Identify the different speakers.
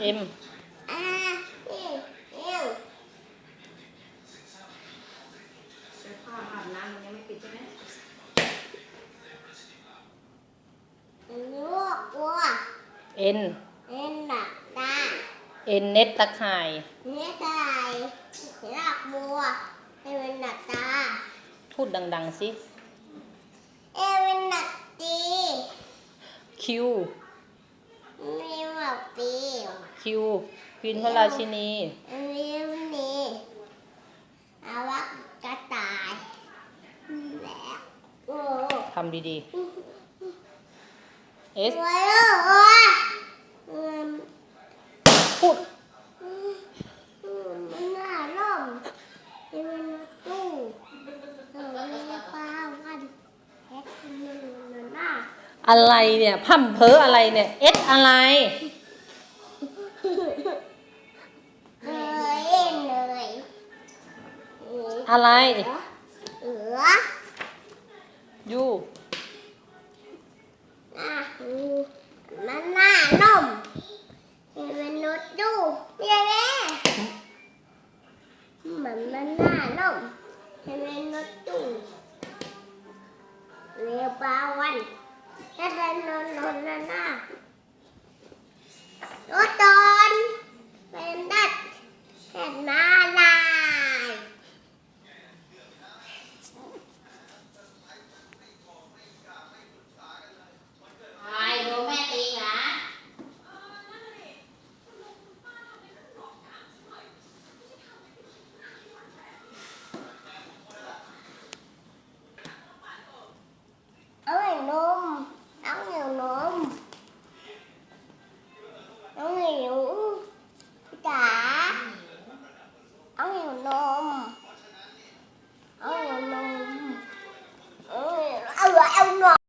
Speaker 1: เอ็ม
Speaker 2: อ่านี่เอว
Speaker 3: เสื้อผ้าอาบน้ำมันยังไม่ปิดใช่ไหม
Speaker 2: ลูกวัว
Speaker 1: เอ็น
Speaker 2: เอ็นหนักตา
Speaker 1: เอ็นเน็ตตะข่าย
Speaker 2: เนื้อตายหลักบัวเอเป็นหนักตา
Speaker 1: พูดดังๆสิ
Speaker 2: เอเป็นหนักตี
Speaker 1: คิว
Speaker 2: มี หมวกปี
Speaker 1: คิวควีนพระราชินี
Speaker 2: มีนี่อาวักกระต่ายแล้วโอ้
Speaker 1: ทำดีๆเอส
Speaker 2: วัวลูกวัวอืม
Speaker 1: พูด
Speaker 2: อืมอืมมันน่าร่มเอเป็นรถตู้เออมีปลาวันแฮกมันน่า
Speaker 1: อะไรเนี่ยพั่มเพออะไรเนี่ยเอสอะไร
Speaker 2: เอ้ยเอ็นเลยเออ
Speaker 1: อะไร
Speaker 2: เออ
Speaker 1: ยู
Speaker 2: น่าอืมมันน่าร่มเอเป็นรถตู้เย้แม่เหมือนมันน่าร่มเอเป็นรถตู้เรียปลาวันแค่เป็น นนนนน่า